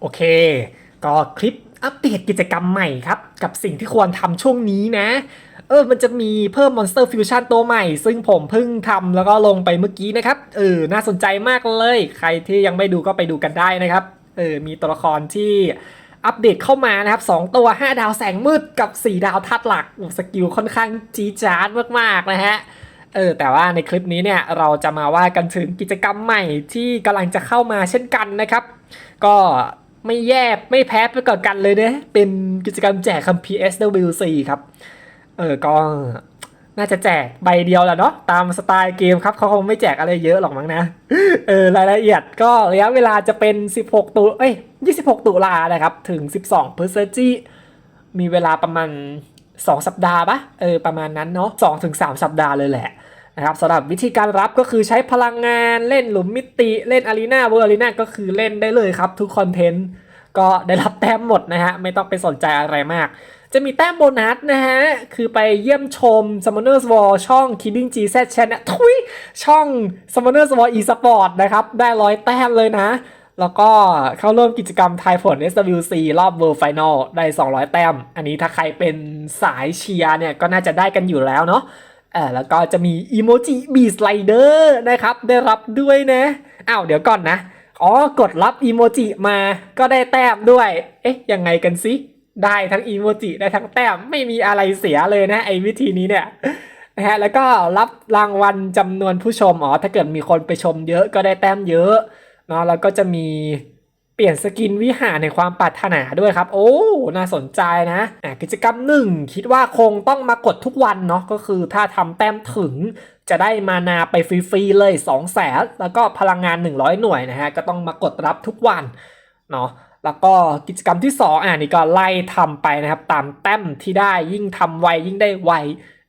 โอเค ก็คลิปอัปเดตกิจกรรมใหม่ครับ กับสิ่งที่ควรทำช่วงนี้นะ เออ มันจะมีเพิ่ม Monster Fusion ตัวใหม่ ซึ่งผมเพิ่งทำแล้วก็ลงไปเมื่อกี้นะครับ เออ น่าสนใจมากเลย ใครที่ยังไม่ดูก็ไปดูกันได้นะครับ เออ มีตัวละครที่อัปเดตเข้ามานะครับ 2 ตัว 5 ดาวแสงมืดกับ 4 ดาวทัดหลัก สกิลค่อนข้างจีจาร์ดมากๆนะฮะเออแต่ว่าในคลิปนี้เนี่ยเราจะมาว่ากันถึงกิจกรรมใหม่ที่กำลังจะเข้ามาเช่นกันนะครับ ก็ ไม่แย่ไม่แพ้ไปก่อนกันเลยนะเป็นกิจกรรมแจกคัมภีร์ SWC ครับ เออก็น่าจะแจกใบเดียวแหละเนาะตามสไตล์เกมครับเขาคงไม่แจกอะไรเยอะหรอกมั้งนะเออรายละเอียดก็ระยะเวลาจะเป็น 16 ตุเอ้ย 26 ตุลานะครับ ถึง 12 พฤศจิมีเวลาประมาณ 2 สัปดาห์ปะเออประมาณนั้นเนาะ2ถึง3สัปดาห์เลยแหละ นะครับสำหรับวิธีการรับก็คือใช้พลังงานเล่นหลุมมิติเล่นอารีนาเวอร์อารีนาก็คือเล่นได้เลยครับ ทุกคอนเทนต์ก็ได้รับแต้มหมดนะฮะไม่ต้องไปสนใจอะไรมาก จะมีแต้มโบนัสนะฮะ คือไปเยี่ยมชม Summoners War ช่อง Kidding GZ Channel ทุยช่อง Summoners War eSport นะครับ ได้ร้อยแต้มเลยนะ แล้วก็เข้าร่วมกิจกรรมทายผล SWC รอบ World Final ได้ 200 แต้ม อันนี้ถ้าใครเป็นสายเชียร์เนี่ย ก็น่าจะได้กันอยู่แล้วเนาะ ออแล้วก็จะมีอีโมจิบีสไลเดอร์นะครับ ได้รับด้วยนะอ้าวเดี๋ยวก่อนนะ อ๋อกดรับอีโมจิมาก็ได้แต้มด้วย เอ๊ะยังไงกันซิได้ทั้งอีโมจิได้ทั้งแต้มไม่มีอะไรเสียเลยนะไอ้วิธีนี้เนี่ยนะฮะแล้วก็รับรางวัลจำนวนผู้ชมอ๋อถ้าเกิดมีคนไปชมเยอะก็ได้แต้มเยอะเนาะแล้วก็จะมี ปลี่ยนสกินวิหารในความปรารถนาด้วยครับ โอ้ น่าสนใจนะะกิจกรรมหนึ่งคิดว่าคงต้องมากดทุกวันเนาะก็คือถ้าทำแต้มถึงจะได้มานาไปฟรีๆเลย2 0 0แสนแล้วก็พลังงาน 100 หน่วยนะฮะ ก็ต้องมากดรับทุกวันเนาะแล้วก็กิจกรรมที่ 2อะนี่ก็ไล่ทำไปนะครับตามแต้มที่ได้ยิ่งทำไวยิ่งได้ไว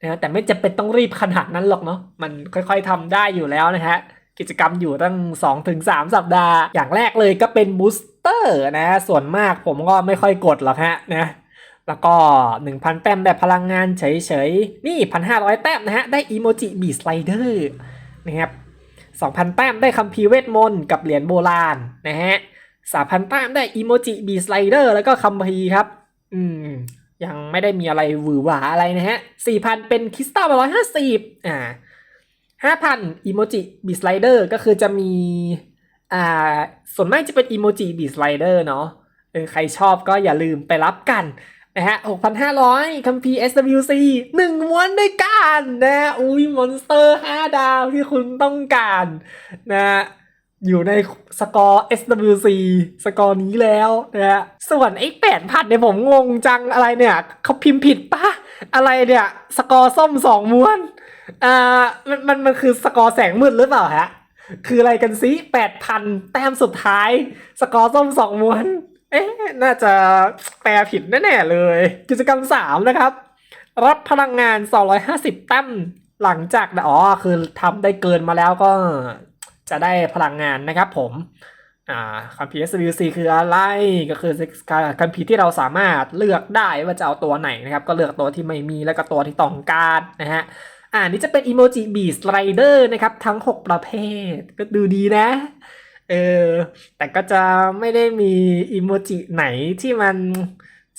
นะฮะแต่ไม่จำเป็นต้องรีบขนาดนั้นหรอกเนาะมันค่อยๆทำได้อยู่แล้วนะฮะ กิจกรรมอยู่ตั้ง 2-3 สัปดาห์ อย่างแรกเลยก็เป็นบูสเตอร์นะ ส่วนมากผมก็ไม่ค่อยกดหรอกฮะนะแล้วก็ 1,000 แต้มแบบพลังงานเฉยๆ นี่ 1,500 แต้มนะฮะ ได้อีโมจิบีสไลเดอร์นะครับ2,000 แต้มได้คัมภีร์เวทมนต์กับเหรียญโบราณนะฮะ3,000 แต้มได้อีโมจิบีสไลเดอร์แล้วก็คัมภีร์ครับ อืม ยังไม่ได้มีอะไรหวือหวาอะไรนะฮะ4,000 เป็นคริสตัล150อ่า 5,000อีโมจิบีสไลเดอร์ก็คือจะมีอ่าส่วนมากจะเป็นอีโมจิบีสไลเดอร์เนาะเออใครชอบก็อย่าลืมไปรับกันนะฮะ 6,500 คัมภีร์ SWC 1ม้วนด้วยกันนะฮะอุ้ยมอนสเตอร์ 5 ดาวที่คุณต้องการนะฮะอยู่ในสกอร์ SWC สกอร์นี้แล้วนะฮะ ส่วนไอ้8,000เนี่ยผมงงจังอะไรเนี่ย เขาพิมพ์ผิดปะอะไรเนี่ย สกอร์ส้ม 2 ม้วน อ่ามันมันมันคือสกอร์แสงมืดหรือเปล่าฮะ คืออะไรกันซิแปดพันแต้มสุดท้าย สกอร์ส้มสองม้วน เอ๊ะ น่าจะแปลผิดแน่ๆเลย กิจกรรมสามนะครับ รับพลังงาน 250 แต้มหลังจากอ๋อคือทำได้เกินมาแล้วก็จะได้พลังงานนะครับผมอ่าคัมภี SWC คืออะไรก็คือคัมภีที่เราสามารถเลือกได้ว่าจะเอาตัวไหนนะครับ ก็เลือกตัวที่ไม่มีแล้วก็ตัวที่ต้องการนะฮะ อ่านี่จะเป็นอีโมจิบีสไลเดอร์นะครับ ทั้ง 6 ประเภท ก็ดูดีนะ เออ แต่ก็จะไม่ได้มีอีโมจิไหนที่มัน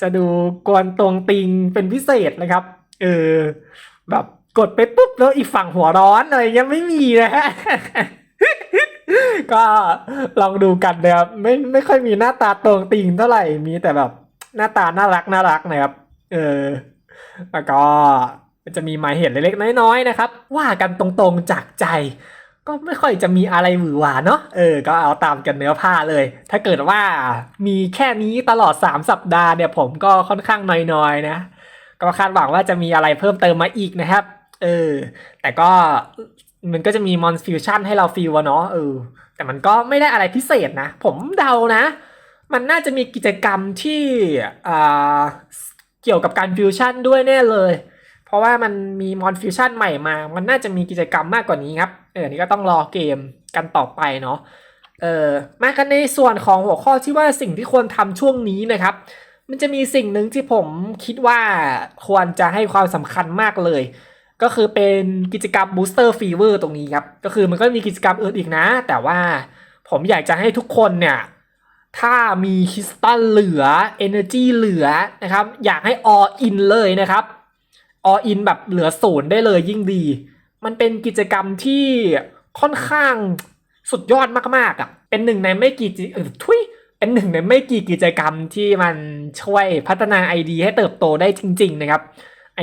จะดูกวนตรงติงเป็นพิเศษนะครับ เออ แบบกดไปปุ๊บแล้วอีกฝั่งหัวร้อนอะไรยังไม่มีนะฮะก็ลองดูกันนะครับไม่ไม่ค่อยมีหน้าตาตรงติงเท่าไหร่มีแต่แบบหน้าตาน่ารักน่ารักนะครับ เออ แล้วก็ มันจะมีหมายเหตุเล็กๆน้อยๆนะครับ ว่ากันตรงๆจากใจ ก็ไม่ค่อยจะมีอะไรหวือหวาเนาะเออ ก็เอาตามกันเนื้อผ้าเลย ถ้าเกิดว่ามีแค่นี้ตลอด 3 สัปดาห์เนี่ย ผมก็ค่อนข้างน้อยๆนะ ก็คาดหวังว่าจะมีอะไรเพิ่มเติมมาอีกนะครับ เออ แต่ก็มันก็จะมีมอนฟิวชั่นให้เราฟีลอะเนาะเออ แต่มันก็ไม่ได้อะไรพิเศษนะ ผมเดานะ มันน่าจะมีกิจกรรมที่เกี่ยวกับการฟิวชั่นด้วยแน่เลย ราะว่ามันมีมอนฟิวชั่นใหม่มา มันน่าจะมีกิจกรรมมากกว่านี้ครับ เออนี่ก็ต้องรอเกมกันต่อไปเนาะ เออมากันในส่วนของหัวข้อที่ว่าสิ่งที่ควรทำช่วงนี้นะครับ มันจะมีสิ่งหนึ่งที่ผมคิดว่าควรจะให้ความสำคัญมากเลย ก็คือเป็นกิจกรรม Booster Fever ตรงนี้ครับ ก็คือมันก็มีกิจกรรมอื่นอีกนะ แต่ว่าผมอยากจะให้ทุกคนเนี่ย ถ้ามีคริสตัลเหลือ Energy เหลือนะครับ อยากให้ all in เลยนะครับ all in แบบเหลือศูนย์ได้เลยยิ่งดี มันเป็นกิจกรรมที่ค่อนข้างสุดยอดมากๆอะ เป็นหนึ่งในไม่กี่กิเออทุยเป็นหนึ่งในไม่กี่กิจกรรมที่มันช่วยพัฒนา ID ให้เติบโตได้จริง ๆ นะครับ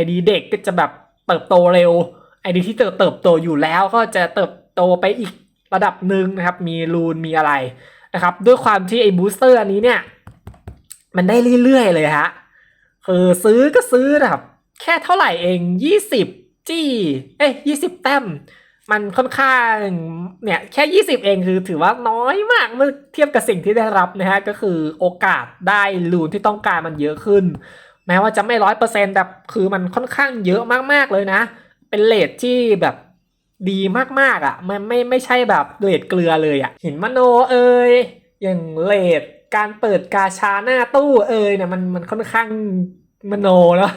ID เด็กก็จะแบบเติบโตเร็ว ID ที่เติบเติบโตอยู่แล้วก็จะเติบโตไปอีกระดับหนึ่งนะครับ มีรูนมีอะไรนะครับ ด้วยความที่ไอ้บูสเตอร์อันนี้เนี่ย มันได้เรื่อยๆเลยฮะคือซื้อก็ซื้อแบบ แค่เท่าไหร่เอง20จี้ เอ้ย20แต้ม มันค่อนข้างเนี่ยแค่20เองคือถือว่าน้อยมากเมื่อเทียบกับสิ่งที่ได้รับนะฮะ ก็คือโอกาสได้ลูนที่ต้องการมันเยอะขึ้น แม้ว่าจะไม่ร้อยเปอร์เซ็นต์แต่คือมันค่อนข้างเยอะมากๆเลยนะ เป็นเลทที่แบบดีมากๆอะ มันไม่ไม่ใช่แบบเลทเกลือเลยอะ หินมโนเอ่ยอย่างเลทการเปิดกาชาหน้าตู้เอ่ยเนี่ยมันมันค่อนข้างมโนแล้ว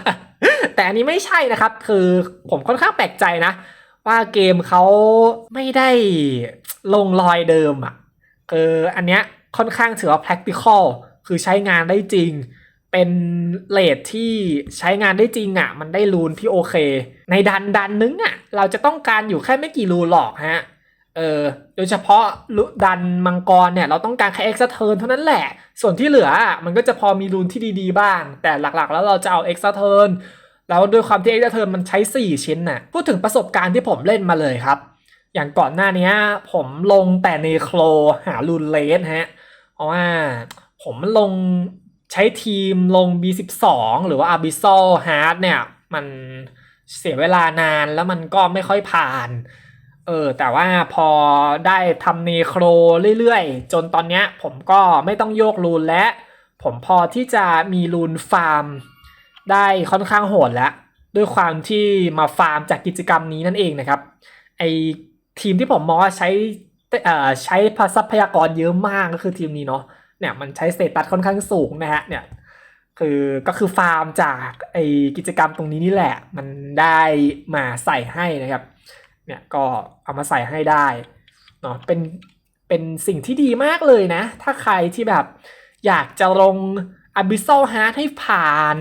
แต่อันนี้ไม่ใช่นะครับ คือผมค่อนข้างแปลกใจนะ ว่าเกมเขาไม่ได้ลงรอยเดิมอะคืออันเนี้ยค่อนข้างถือว่า practical คือใช้งานได้จริง เป็นเลทที่ใช้งานได้จริงอะ มันได้รูนที่โอเค ในดันดันนึงอะ เราจะต้องการอยู่แค่ไม่กี่รูนหรอกฮะเออโดยเฉพาะดันมังกรเนี่ย เราต้องการแค่เอ็กซ์เทิร์นเท่านั้นแหละ ส่วนที่เหลืออะมันก็จะพอมีรูนที่ดีๆบ้าง แต่หลักๆแล้วเราจะเอาเอ็กซ์เทิร์น แล้วด้วยความที่เอ็กซ์เทิร์มันใช้ 4 ชิ้นน่ะพูดถึงประสบการณ์ที่ผมเล่นมาเลยครับ อย่างก่อนหน้านี้ผมลงแต่ในโครหารูนเลสฮะ เพราะว่าผมลงใช้ทีมลง B12 หรือว่า Abyssal Hard เนี่ย มันเสียเวลานานแล้วมันก็ไม่ค่อยผ่าน เออ แต่ว่าพอได้ทำเนโครเรื่อยๆ จนตอนเนี้ยผมก็ไม่ต้องโยกรูนและ ผมพอที่จะมีรูนฟาร์ม ได้ค่อนข้างโหดแล้ว ด้วยความที่มาฟาร์มจากกิจกรรมนี้นั่นเองนะครับ ไอทีมที่ผมมองว่าใช้เอ่อใช้ทรัพยากรเยอะมากก็คือทีมนี้เนาะเนี่ยมันใช้สเตตัสค่อนข้างสูงนะฮะเนี่ยคือก็คือฟาร์มจากไอกิจกรรมตรงนี้นี่แหละ มันได้มาใส่ให้นะครับเนี่ยก็เอามาใส่ให้ได้เนาะเป็นเป็นสิ่งที่ดีมากเลยนะ ถ้าใครที่แบบอยากจะลง Abyssal Heart ให้ผ่าน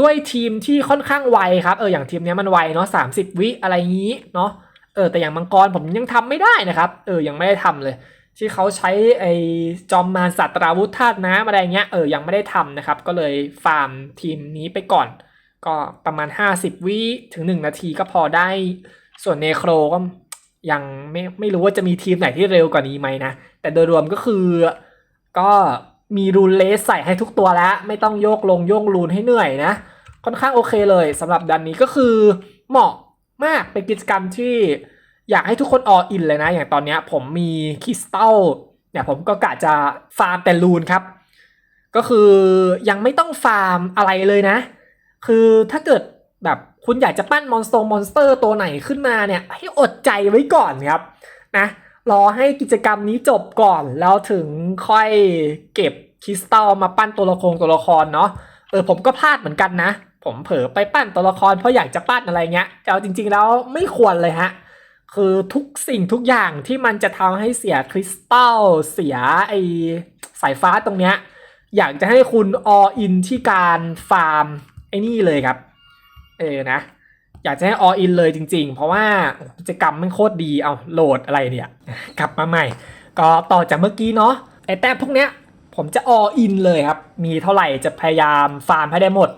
ด้วยทีมที่ค่อนข้างไวครับเอออย่างทีมนี้มันไวเนาะสามสิบวิอะไรงี้เนาะเออแต่อย่างมังกรผมยังทำไม่ได้นะครับเออยังไม่ได้ทำเลย ที่เขาใช้ไอ้จอมมารสัตราวุธธาตุน้ำอะไรเงี้ยเออยังไม่ได้ทำนะครับ ก็เลยฟาร์มทีมนี้ไปก่อน ก็ประมาณ 50 วิถึง 1 นาทีก็พอได้ส่วนเนโครก็ยังไม่ไม่รู้ว่าจะมีทีมไหนที่เร็วกว่านี้ไหมนะ แต่โดยรวมก็คือก็ มีรูนเลสใส่ให้ทุกตัวแล้ว ไม่ต้องโยกลงโยกรูนให้เหนื่อยนะ ค่อนข้างโอเคเลยสำหรับดันนี้ก็คือเหมาะมากเป็นกิจกรรมที่อยากให้ทุกคนอออินเลยนะ อย่างตอนนี้ผมมีคริสตัลเนี่ยผมก็กะจะฟาร์มแต่รูนครับ ก็คือยังไม่ต้องฟาร์มอะไรเลยนะ คือถ้าเกิดแบบคุณอยากจะปั้นมอนสเตอร์มอนสเตอร์ตัวไหนขึ้นมาเนี่ย ให้อดใจไว้ก่อนครับนะ รอให้กิจกรรมนี้จบก่อน แล้วถึงค่อยเก็บคริสตัลมาปั้นตัวละครตัวละครเนาะเออผมก็พลาดเหมือนกันนะ ผมเผลอไปปั้นตัวละครเพราะอยากจะปั้นอะไรเงี้ยแต่เอาจริง ๆ แล้วไม่ควรเลยฮะคือทุกสิ่งทุกอย่างที่มันจะทำให้เสียคริสตัลเสียไอสายฟ้าตรงเนี้ยอยากจะให้คุณ all in ที่การฟาร์มไอ้นี่เลยครับ เออนะ อยากจะให้ all in เลยจริง ๆ เพราะว่ากิจกรรมมันโคตรดีเอาโหลดอะไรเนี่ยกลับมาใหม่ ก็ต่อจากเมื่อกี้เนาะไอแต้มพวกเนี้ยผมจะ all in เลยครับ มีเท่าไหร่จะพยายามฟาร์มให้ได้หมด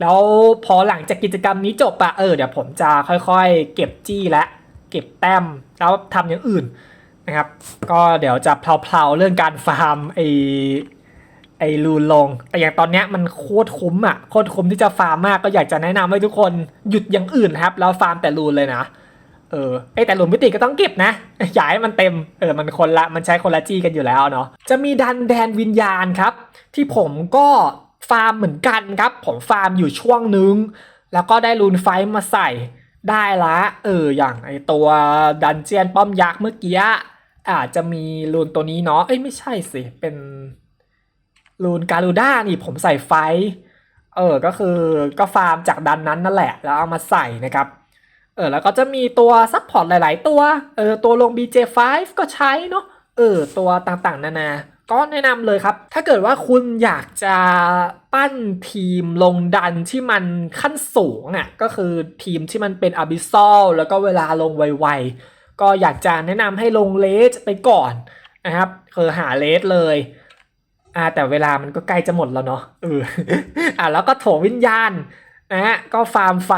แล้วพอหลังจากกิจกรรมนี้จบอะเออเดี๋ยวผมจะค่อยๆ เก็บจี้และ เก็บแต้มแล้วทำอย่างอื่นนะครับ ก็เดี๋ยวจะเพลาๆเรื่องการฟาร์มไอ ไอรูนลง แต่อย่างตอนเนี้ยมันโคตรคุ้มอะโคตรคุ้มที่จะฟาร์มมากก็อยากจะแนะนำให้ทุกคนหยุดอย่างอื่นครับ แล้วฟาร์มแต่รูนเลยนะเออไอแต่รูนมิติก็ต้องเก็บนะอย่าให้มันเต็มเออมันคนละมันใช้คนละจี้กันอยู่แล้วเนาะจะมีดันแดนวิญญาณครับ ที่ผมก็ฟาร์มเหมือนกันครับ ผมฟาร์มอยู่ช่วงนึง แล้วก็ได้รูนไฟมาใส่ได้ละเอออย่างไอตัวดันเจียนป้อมยักษ์เมื่อกี้อาจจะมีรูนตัวนี้เนาะเอ้ยไม่ใช่สิเป็น รูนการูด้านี่ผมใส่ไฟ เออ ก็คือก็ฟาร์มจากดันนั้นนั่นแหละ แล้วเอามาใส่นะครับ เออ แล้วก็จะมีตัวซัพพอร์ตหลาย ๆ ตัว เออ ตัวลง BJ5 ก็ใช้เนาะ เออ ตัวต่างๆ นานา ก็แนะนำเลยครับ ถ้าเกิดว่าคุณอยากจะปั้นทีมลงดันที่มันขั้นสูงอะ ก็คือทีมที่มันเป็นอาบิซอลแล้วก็เวลาลงไวๆ ก็อยากจะแนะนำให้ลงเลสไปก่อนนะครับ คือหาเลสเลย อ่าแต่เวลามันก็ใกล้จะหมดแล้วเนาะเอออ่าแล้วก็โถวิญญาณนะฮะก็ฟาร์มไฟ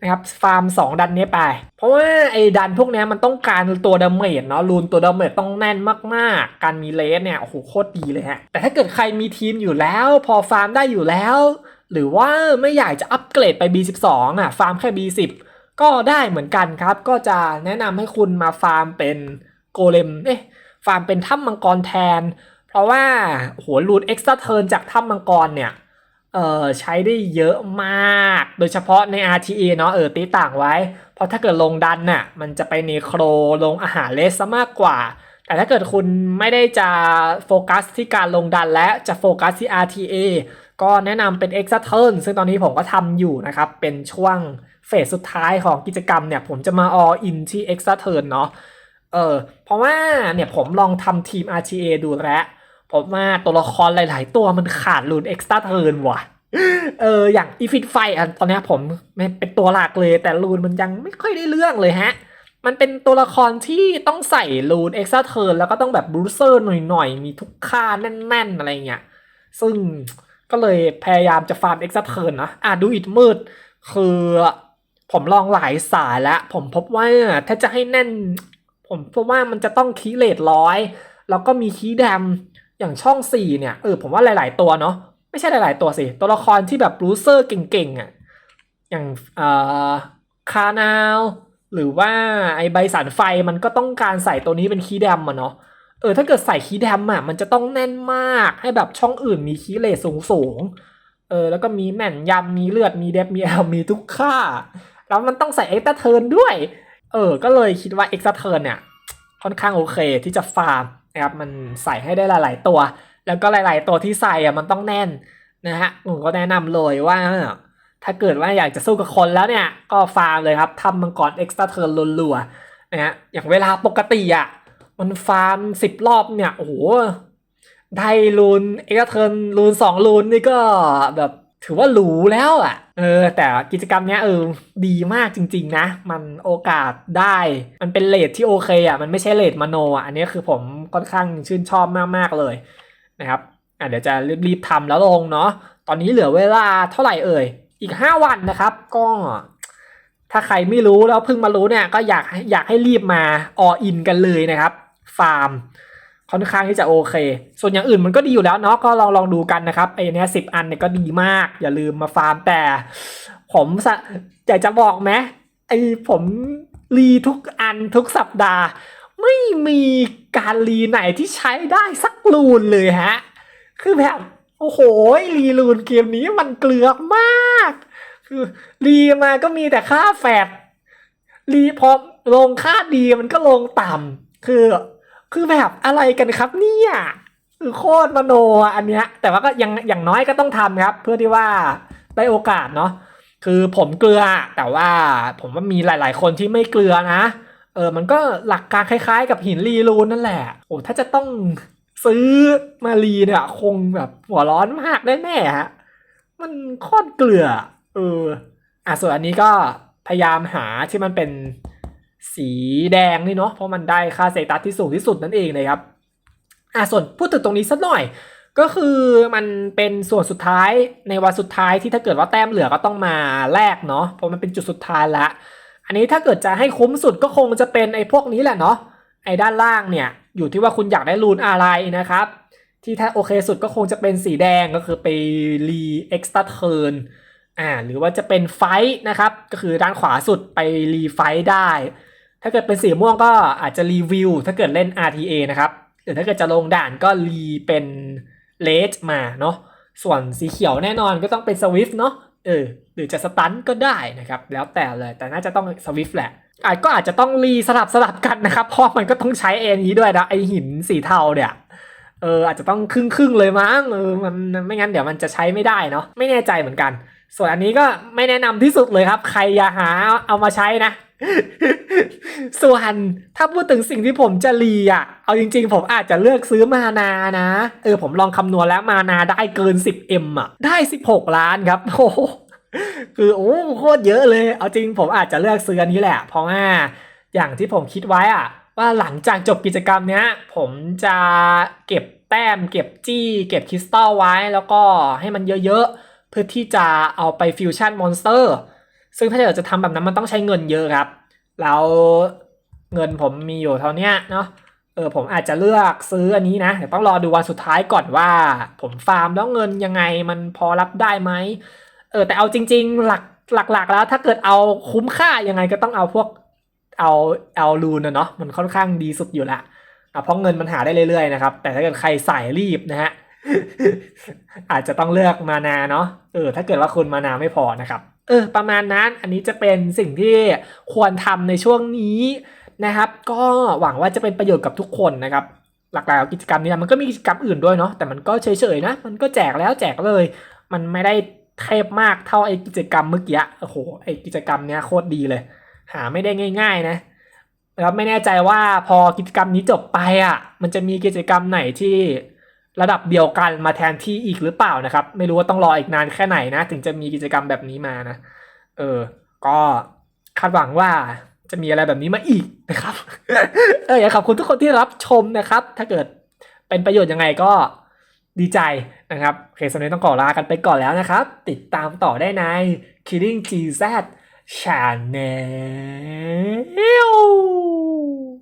นะครับฟาร์ม 2 ดันนี้ไป เพราะว่าไอ้ดันพวกนี้มันต้องการตัวดาเมจเนาะรูนตัวดาเมจต้องแน่นมากๆ การมีเลสเนี่ยโอ้โหโคตรดีเลยฮะแต่ถ้าเกิดใครมีทีมอยู่แล้ว พอฟาร์มได้อยู่แล้ว หรือว่าไม่อยากจะอัปเกรดไป B12 อะฟาร์มแค่ B10 ก็ได้เหมือนกันครับ ก็จะแนะนำให้คุณมาฟาร์มเป็นโกเลมเอ๊ะฟาร์มเป็นถ้ำมังกรแทน เพราะว่าโอ้โหรูนเอ็กซ์ตร้าเทิร์นจากถ้ำมังกรเนี่ยเออใช้ได้เยอะมาก โดยเฉพาะใน RTA เนาะเออตีต่างไว้ เพราะถ้าเกิดลงดันน่ะมันจะไปเนโครลงอาหารเลสซะมากกว่า แต่ถ้าเกิดคุณไม่ได้จะโฟกัสที่การลงดันและจะโฟกัสที่ RTA ก็แนะนำเป็น e x a t u r n ซึ่งตอนนี้ผมก็ทำอยู่นะครับ เป็นช่วงเฟสสุดท้ายของกิจกรรมเนี่ย ผมจะมา all in ที่ e x a t u r n เนาะเออเพราะว่าเนี่ยผมลองทำทีม RTA ดูแล้ว ผมว่าตัวละครหลาย ๆ ตัวมันขาดรูน extra turn ว่ะ เออ อย่างอีฟิตไฟอะตอนนี้ผมไม่เป็นตัวหลักเลย แต่รูนมันยังไม่ค่อยได้เรื่องเลยฮะ มันเป็นตัวละครที่ต้องใส่รูน extra turn แล้วก็ต้องแบบบรูเซอร์หน่อย ๆ มีทุกค่าแน่น ๆ อะไรเงี้ย ซึ่งก็เลยพยายามจะฟาร์ม extra turn นนะอะดูอิดมืด คือผมลองหลายสายแล้ว ผมพบว่าถ้าจะให้แน่น ผมพบว่ามันจะต้องคีเลทร้อย แล้วก็มีคีดม อย่างช่อง4เนี่ยเออผมว่าหลาย ๆ ตัวเนาะไม่ใช่หลาย ๆ ตัวสิ ตัวละครที่แบบรูเซอร์เก่งๆอะอย่างเอ่อคานาวหรือว่าไอใบสันไฟมันก็ต้องการใส่ตัวนี้เป็นคีย์แดมอะเนาะเออถ้าเกิดใส่คีย์แดมอะมันจะต้องแน่นมากให้แบบช่องอื่นมีคีย์เลทสูงๆเออแล้วก็มีแม่นยำมีเลือดมีเดฟมีแอลมีทุกค่า แล้วมันต้องใส่เอ็กซ์เทิร์นด้วย เออก็เลยคิดว่าเอ็กซ์เทิร์นเนี่ยค่อนข้างโอเคที่จะฟาร์ม นะครับมันใส่ให้ได้หลาย ๆ ตัว แล้วก็หลาย ๆ ตัวที่ใส่อะมันต้องแน่นนะฮะผมก็แนะนำเลยว่า ถ้าเกิดว่าอยากจะสู้กับคนแล้วเนี่ย ก็ฟาร์มเลยครับทำมังกรเอ็กซ์ตร้าเทิร์นรัวๆนะฮะอย่างเวลาปกติอะมันฟาร์มสิบรอบเนี่ยโอ้โหได้ลูนเอ็กซ์ตร้าเทิร์นลูนสองลูนนี่ก็แบบ ถือว่าหรูแล้วอะ เออ แต่กิจกรรมเนี้ยเออดีมากจริง ๆ นะ มันโอกาสได้ มันเป็นเลทที่โอเคอะ มันไม่ใช่เลทมโนอะ อันนี้คือผมค่อนข้างชื่นชอบมาก ๆ เลยนะครับอะเดี๋ยวจะรีบๆทำแล้วลงเนาะ ตอนนี้เหลือเวลาเท่าไหร่เอ่ย อีก 5 วันนะครับ ก็ ถ้าใครไม่รู้แล้วเพิ่งมารู้เนี่ย ก็อยากอยากให้รีบมาออินกันเลยนะครับ ฟาร์ม ค่อนข้างที่จะโอเค ส่วนอย่างอื่นมันก็ดีอยู่แล้วเนาะก็ลองลองดูกันนะครับไอ้เนี้ยสิบอันเนี่ยก็ดีมาก อย่าลืมมาฟาร์มแต่ ผมสะอยากจะบอกไหมไอ้ผมรีทุกอันทุกสัปดาห์ ไม่มีการรีไหนที่ใช้ได้สักรูนเลยฮะ คือแบบโอ้โหรีรูนเกมนี้มันเกลือกมาก คือรีมาก็มีแต่ค่าแฟดรีพอลงค่าดีมันก็ลงต่ำคือ คือแบบอะไรกันครับเนี่ยคือโคตรมโนอะอันเนี้ย แต่ว่าก็ยังอย่างน้อยก็ต้องทำครับ เพื่อที่ว่าได้โอกาสเนาะคือผมเกลือแต่ว่าผมว่ามีหลาย ๆ คนที่ไม่เกลือนะเออมันก็หลักการคล้ายๆ กับหินรีรูนนั่นแหละโอ้ถ้าจะต้องซื้อมารีเนี่ยคงแบบหัวร้อนมากแน่ๆฮะมันโคตรเกลือเอออะส่วนอันนี้ก็พยายามหาที่มันเป็น สีแดงนี่เนาะเพราะมันได้ค่าเซตัสที่สูงที่สุดนั่นเองเลยครับอะส่วนพูดถึงตรงนี้สักหน่อย ก็คือมันเป็นส่วนสุดท้ายในวันสุดท้ายที่ถ้าเกิดว่าแต้มเหลือก็ต้องมาแลกเนาะเพราะมันเป็นจุดสุดท้ายละ อันนี้ถ้าเกิดจะให้คุ้มสุดก็คงจะเป็นไอ้พวกนี้แหละเนาะไอ้ด้านล่างเนี่ยอยู่ที่ว่าคุณอยากได้รูนอะไรนะครับ ที่ถ้าโอเคสุดก็คงจะเป็นสีแดงก็คือไปรีเอ็กซ์ตร้าเทิร์นอ่าหรือว่าจะเป็นไฟท์นะครับก็คือด้านขวาสุดไปรีไฟท์ได้ ถ้าเกิดเป็นสีม่วงก็อาจจะรีวิว ถ้าเกิดเล่น RTA นะครับหรือถ้าเกิดจะลงด่านก็รีเป็นเลสมาเนาะส่วนสีเขียวแน่นอนก็ต้องเป็นสวิฟเนาะเออหรือจะสตันก็ได้นะครับ แล้วแต่เลยแต่น่าจะต้องสวิฟแหละอาจก็อาจจะต้องรีสลับสลับกันนะครับ เพราะมันก็ต้องใช้เอ็นี้ด้วยนะไอหินสีเทาเนี่ยเอออาจจะต้องครึ่งครึ่งๆเลยมั้งเออมันไม่งั้นเดี๋ยวมันจะใช้ไม่ได้เนาะไม่แน่ใจเหมือนกัน ส่วนอันนี้ก็ไม่แนะนำที่สุดเลยครับ ใครอย่าหาเอามาใช้นะ ส่วนถ้าพูดถึงสิ่งที่ผมจะรีอะ เอาจริง ๆ ผมอาจจะเลือกซื้อมานานะ เออผมลองคำนวณแล้วมานาได้เกิน 10M อะ ได้ 16 ล้านครับโอ้คือโอ้โคตรเยอะเลย เอาจริงผมอาจจะเลือกซื้ออันนี้แหละ เพราะว่าอย่างที่ผมคิดไว้อะ ว่าหลังจากจบกิจกรรมเนี้ย ผมจะเก็บแต้ม เก็บจี้ เก็บคริสตัลไว้แล้วก็ให้มันเยอะๆ เพื่อที่จะเอาไปฟิวชั่นมอนสเตอร์ ซึ่งถ้าเกิดจะทำแบบนั้นมันต้องใช้เงินเยอะครับ แล้วเงินผมมีอยู่เท่านี้เนาะเออผมอาจจะเลือกซื้ออันนี้นะเดี๋ยวต้องรอดูวันสุดท้ายก่อนว่า ผมฟาร์มแล้วเงินยังไงมันพอรับได้ไหมเออแต่เอาจริง ๆ หลักหลักๆแล้วถ้าเกิดเอาคุ้มค่ายังไงก็ต้องเอาพวกเอาเอาลูนนะเนาะมันค่อนข้างดีสุดอยู่ละอะเพราะเงินมันหาได้เรื่อยๆนะครับ แต่ถ้าเกิดใครสายรีบนะฮะอาจจะต้องเลือกมานาเนาะเออถ้าเกิดว่าคุณมานาไม่พอนะครับ เออประมาณนั้นอันนี้จะเป็นสิ่งที่ควรทำในช่วงนี้นะครับ ก็หวังว่าจะเป็นประโยชน์กับทุกคนนะครับ หลักๆกิจกรรมนี้มันก็มีกิจกรรมอื่นด้วยเนาะแต่มันก็เฉยๆนะ มันก็แจกแล้วแจกเลย มันไม่ได้เทพมากเท่าไอ้กิจกรรมเมื่อกี้โอ้โหไอ้กิจกรรมเนี้ยโคตรดีเลย หาไม่ได้ง่าย ๆ นะแล้วไม่แน่ใจว่าพอกิจกรรมนี้จบไปอะ มันจะมีกิจกรรมไหนที่ ระดับเดียวกันมาแทนที่อีกหรือเปล่านะครับ ไม่รู้ว่าต้องรออีกนานแค่ไหนนะ ถึงจะมีกิจกรรมแบบนี้มานะ เออ ก็คาดหวังว่าจะมีอะไรแบบนี้มาอีกนะครับ เอออยากขอบคุณทุกคนที่รับชมนะครับ ถ้าเกิดเป็นประโยชน์ยังไงก็ดีใจนะครับโอเคสำหรับวันนี้ต้องขอลากันไปก่อนแล้วนะครับ ติดตามต่อได้ใน Killing GZ Channel